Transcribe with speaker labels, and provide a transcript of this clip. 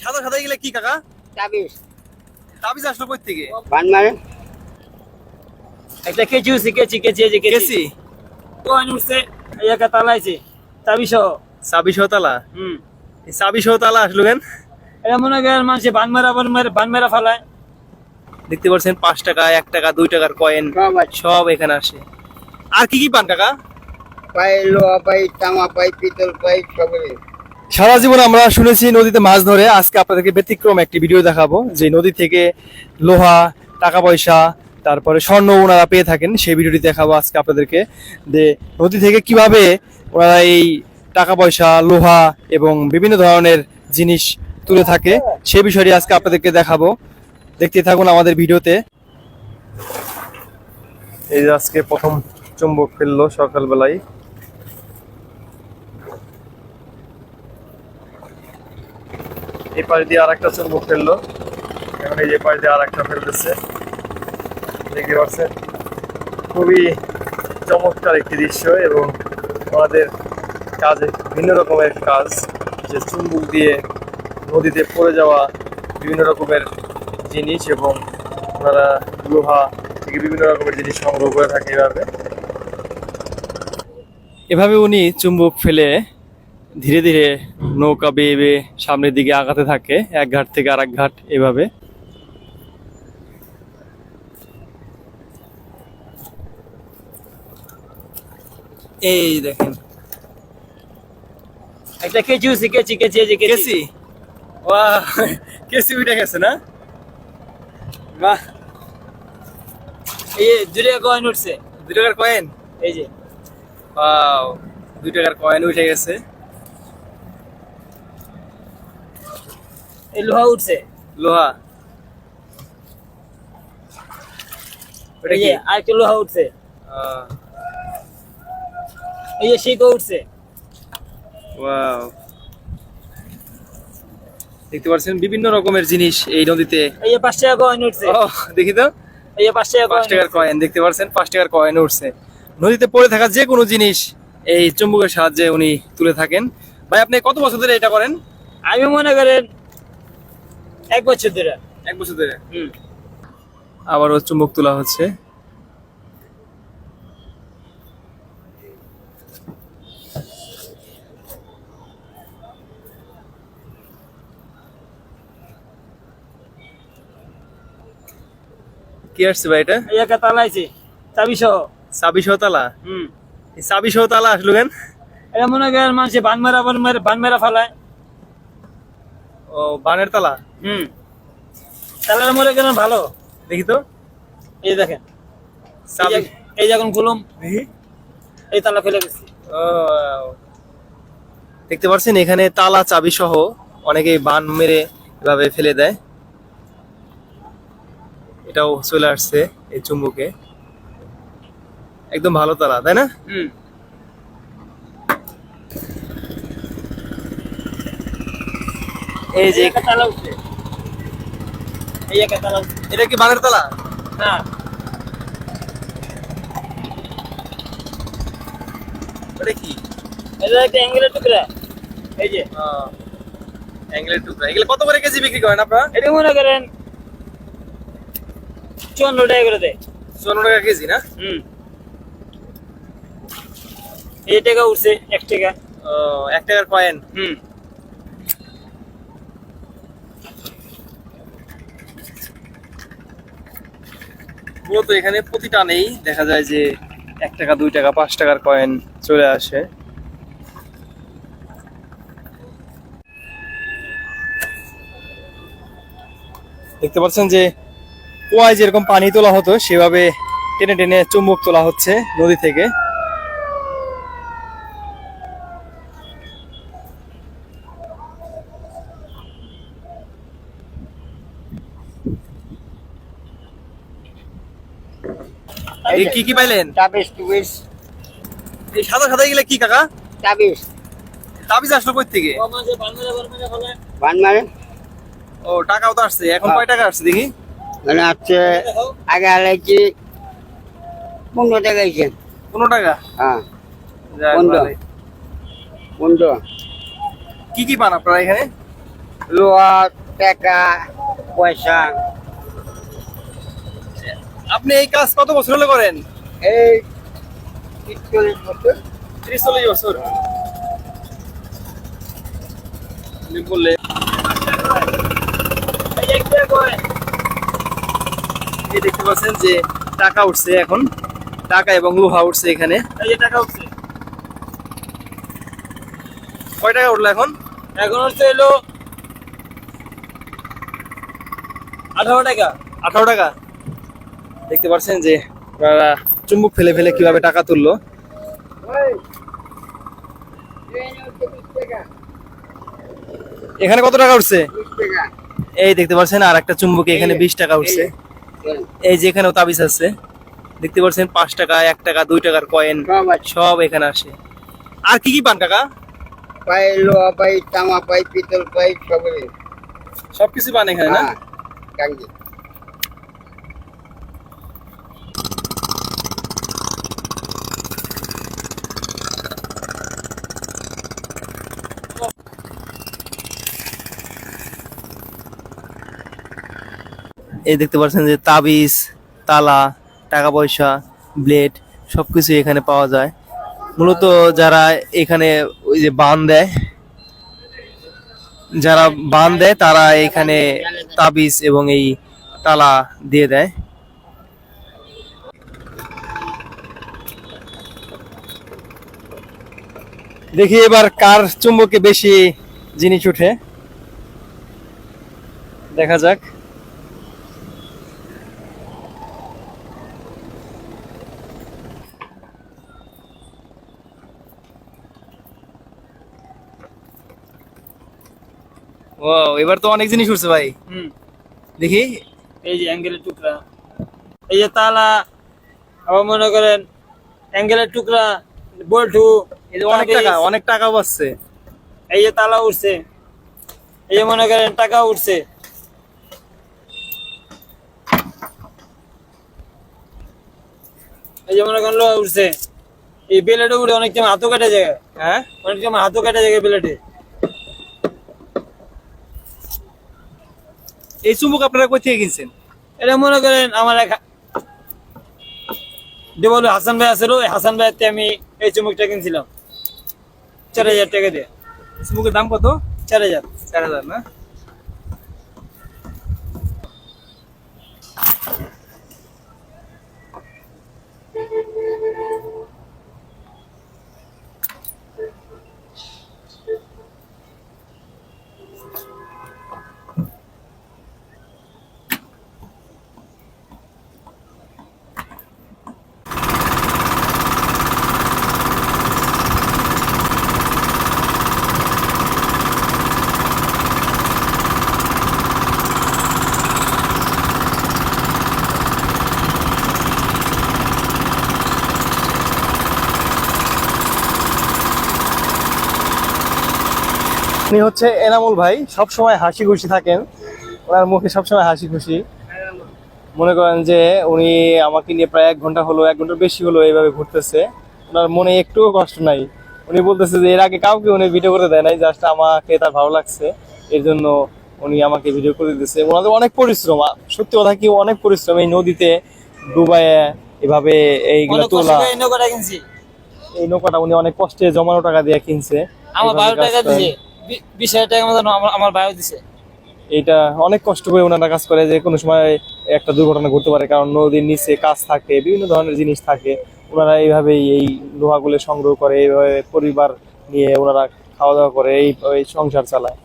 Speaker 1: সাদা সাদা গেলে কি কাকা?
Speaker 2: তাবিজ।
Speaker 1: তাবিজ আসলো কই থেকে?
Speaker 2: বান মারে।
Speaker 3: একটা কেচি উঠছে কেচি কেচি যে কেচি। উঠছে এই একটা তালাইছে চাবি সহ
Speaker 1: তালা?
Speaker 3: হুম।
Speaker 1: এই ছাব্বিশ তালা আসলো কেন?
Speaker 3: এটা মনে করেন মানুষে বান মেরা বান মেরা বান মেরা ফালায়।
Speaker 1: দেখতে পাচ্ছেন পাঁচ টাকা এক টাকা দুই টাকার কয়েন
Speaker 2: সব
Speaker 1: এখানে আসে। আর কি কি পান কাকা?
Speaker 2: পাই লোহা পাই তামা পাই পিতল পাই সবই।
Speaker 1: সারা জীবন আমরা শুনেছি নদীতে মাছ ধরে। আজকে আপনাদেরকে ব্যতিক্রম একটি ভিডিও দেখাবো। যে নদী থেকে লোহা টাকা পয়সা তারপরে স্বর্ণ ওনারা পেয়ে থাকেন, সেই ভিডিওটি দেখাবো আজকে আপনাদেরকে। যে নদী থেকে কীভাবে ওনারা এই টাকা পয়সা লোহা এবং বিভিন্ন ধরনের জিনিস তুলে থাকে, সে বিষয়টি আজকে আপনাদেরকে দেখাবো। দেখতে থাকুন আমাদের ভিডিওতে। এই আজকে প্রথম চুম্বক ফেলল সকালবেলায়। এই পাশ দিয়ে আর একটা চুম্বক ফেলল। এখন এই যে পাশ দিয়ে আর একটা ফেলতেছে। দেখতে পাচ্ছেন, খুবই চমৎকার একটি দৃশ্য এবং আমাদের কাজে ভিন্ন রকমের কাজ। যে চুম্বুক দিয়ে নদীতে পড়ে যাওয়া বিভিন্ন রকমের জিনিস এবং ওনারা লোহা থেকে বিভিন্ন রকমের জিনিস সংগ্রহ করে থাকে এভাবে। এভাবে উনি চুম্বক ফেলে ধীরে ধীরে নৌকা বেয়ে বেয়ে সামনের দিকে আগাতে থাকে এক ঘাট থেকে আরেক ঘাট এভাবে। এই দেখেন।
Speaker 3: একটা কেচি উঠছে কেচি কেচি এই যে কেচি।
Speaker 1: কেসি বাহ উঠে গেছে না? বাহ।
Speaker 3: এই কয়েন উঠছে।
Speaker 1: দুই টাকার কয়েন
Speaker 3: এই যে।
Speaker 1: ওয়াও দুই টাকার কয়েন উঠে গেছে।
Speaker 3: এই লোহা উঠছে।
Speaker 1: লোহা। ওটা কি?
Speaker 3: আরেকটা লোহা উঠছে। এই যে শিকও উঠছে।
Speaker 1: ওয়াও। দেখতে পাচ্ছেন বিভিন্ন রকমের জিনিস এই নদীতে।
Speaker 3: এই যে পাঁচ টাকা কয়েন উঠছে।
Speaker 1: ও দেখি তো।
Speaker 3: এই যে পাঁচ টাকা কয়েন
Speaker 1: টাকার কয়েন দেখতে পাচ্ছেন? পাঁচ টাকার কয়েন উঠছে। নদীতে পড়ে থাকা যে কোনো জিনিস এই চুম্বকের সাহায্যে উনি তুলে থাকেন। ভাই আপনি কত বছর ধরে এটা করেন?
Speaker 3: আমি মনে করেন এক বছর ধরে।
Speaker 1: এক বছর ধরে।
Speaker 3: হুম।
Speaker 1: আবারও চুম্বক তোলা হচ্ছে। কি আসছে ভাই এটা?
Speaker 3: এই একটা তালাইছে চাবি সহ
Speaker 1: ছাব্বিশ তালা?
Speaker 3: হুম।
Speaker 1: এই ছাব্বিশ তালা আসলো কেন?
Speaker 3: এটা মনে করেন মানুষে বান মেরা বান মেরা বান মেরা ফালায়।
Speaker 1: ও বানের তালা?
Speaker 3: হুম। তালার মনে কেন ভালো?
Speaker 1: দেখি তো।
Speaker 3: এই দেখেন। এই যখন
Speaker 1: দেখি।
Speaker 3: এই তালা ফেলে গেছি।
Speaker 1: ও দেখতে পাচ্ছেন এখানে তালা চাবি সহ অনেকেই বান মেরে এভাবে ফেলে দেয়। এটাও চলে আসছে এই চুম্বুকে। একদম ভালো তালা তাই না?
Speaker 3: হুম।
Speaker 1: এই যে
Speaker 3: একটা তালা উঠছে এই একটা তালা
Speaker 1: এটা কি বানের তালা?
Speaker 3: হ্যাঁ
Speaker 1: এটা কি?
Speaker 3: এটা একটা অ্যাঙ্গেলের টুকরা। এই যে।
Speaker 1: অ্যাঙ্গেলের টুকরা। এগুলো কত করে কেজি বিক্রি করেন আপনারা?
Speaker 3: এটা মনে করেন চুয়ান্ন টাকা করে দেয়।
Speaker 1: চুয়ান্ন টাকা কেজি না?
Speaker 3: হুম। এই টাকা উঠছে এক টাকা।
Speaker 1: ও, এক টাকার কয়েন।
Speaker 3: হুম।
Speaker 1: মূলত এখানে প্রতি টানেই দেখা যায় যে এক টাকা, দুই টাকা, পাঁচ টাকার কয়েন চলে আসে। দেখতে পাচ্ছেন যে কুয়ায় যেরকম পানি তোলা হতো, সেভাবে টেনে টেনে চুম্বক তোলা হচ্ছে নদী থেকে। এই কি কি পাইলেন?
Speaker 2: তাবিজ টুবিজ
Speaker 1: এই সাদা সাদা গেলে কি কাকা?
Speaker 2: তাবিজ।
Speaker 1: তাবিজ আসলো কই থেকে?
Speaker 3: ও মাঝে বান মেরা। বান মেরা ফালায়
Speaker 2: বান মারে
Speaker 1: ও টাকাও তো আসছে। এখন কয় টাকা আসছে দেখি?
Speaker 2: মানে
Speaker 3: দেখো
Speaker 2: আগে আলাইছি পনেরো টাকা হয়েছে।
Speaker 1: পনেরো টাকা?
Speaker 2: হ্যাঁ। পনেরো। পনেরো।
Speaker 1: কি কি পান আপনারা এখানে?
Speaker 2: লোহা টাকা পয়সা।
Speaker 1: আপনি এই কাজ কত বছর হলে করেন?
Speaker 2: এই
Speaker 1: ত্রিশ চল্লিশ বছর। বললে দেখতে পাচ্ছেন যে টাকা উঠছে এখন। টাকা এবং লোহা উঠছে এখানে।
Speaker 3: টাকা উঠছে।
Speaker 1: কয় টাকা উঠল এখন?
Speaker 3: এখন হচ্ছে হলো আঠারো টাকা।
Speaker 1: আঠারো টাকা? দেখতে পাচ্ছেন যে ওনারা চুম্বক ফেলে ফেলে কীভাবে টাকা তুললো। এখানে কত টাকা উঠছে? এই দেখতে পাচ্ছেন আর একটা চুম্বকে এখানে বিশ টাকা উঠছে। এই যে এখানেও তাবিজ আছে। দেখতে পাচ্ছেন পাঁচ টাকা এক টাকা দুই টাকার কয়েন
Speaker 2: সব
Speaker 1: এখানে আসে। আর কি কি পান কাকা?
Speaker 2: পাই লোহা পাই তামা পাই পিতল পাই সব
Speaker 1: সবকিছু পান এখানে না?
Speaker 2: হ্যাঁ,
Speaker 1: এই দেখতে পাচ্ছেন যে তাবিজ, তালা টাকা পয়সা ব্লেড সবকিছু এখানে পাওয়া যায়। মূলত যারা এখানে ওই যে বান দেয়, যারা বান দেয় তারা এখানে তাবিজ এবং এই তালা দিয়ে দেয়। দেখি এবার কার চুম্বকে বেশি জিনিস উঠে। দেখা যাক। ও এবার তো অনেক জিনিস উঠছে ভাই।
Speaker 3: হুম।
Speaker 1: দেখি।
Speaker 3: এই যে অ্যাঙ্গেলের টুকরা। এই যে তালা আবার মনে করেন অ্যাঙ্গেলের টুকরা বল্টু
Speaker 1: এই যে অনেক টাকা অনেক টাকা বাঁচছে
Speaker 3: এই যে তালা উঠছে। এই যে মনে করেন টাকা উঠছে। এই যে মনে করেন লোহা উঠছে। এই বেলেটে উঠে অনেক সময় হাতও কাটা যায়।
Speaker 1: হ্যাঁ?
Speaker 3: অনেক সময় হাতও কাটা যায় বেলেটে।
Speaker 1: এই চুমুক আপনারা কই থেকে কিনছেন?
Speaker 3: এটা মনে করেন আমার এক দেবল হাসান ভাই আছে ওই হাসান ভাই আমি এই চুমুকটা কিনছিলাম। চার হাজার টাকা দিয়ে।
Speaker 1: চুমুকের দাম কত?
Speaker 3: চার হাজার।
Speaker 1: চার হাজার না? উনি হচ্ছে এনামুল ভাই সব সময় হাসি খুশি থাকেন। ওনার মুখে সবসময় হাসি খুশি। মনে করেন যে উনি আমাকে নিয়ে প্রায় এক ঘণ্টা হলো এক ঘণ্টার বেশি হলো এইভাবে ঘুরতেছে। ওনার মনে একটুও কষ্ট নাই। উনি বলতেছে যে এর আগে কাউকে উনি ভিডিও করে দেয় নাই জাস্ট আমাকে তার ভালো লাগছে। এর জন্য উনি আমাকে ভিডিও করে দিতেছে। ওনাদের অনেক পরিশ্রম। সত্যি কথা কি অনেক পরিশ্রম। এই নদীতে ডুবায় এভাবে এইগুলো তোলা।
Speaker 3: এই নৌকাটা
Speaker 1: উনি অনেক কষ্টে জমানো টাকা দিয়ে কিনছে।
Speaker 3: আমার বারো টাকা
Speaker 1: করেন।
Speaker 3: বিশ হাজার টাকা মতন আমার- বায়ো দিছে।
Speaker 1: এটা অনেক কষ্ট করে ওনারা কাজ করে যে কোনো সময় একটা দুর্ঘটনা ঘটতে পারে, কারণ নদীর নিচে কাজ থাকে, বিভিন্ন ধরনের জিনিস থাকে। ওনারা এইভাবেই এই লোহাগুলো সংগ্রহ করে, এইভাবে পরিবার নিয়ে ওনারা খাওয়া দাওয়া করে এই সংসার চালায়।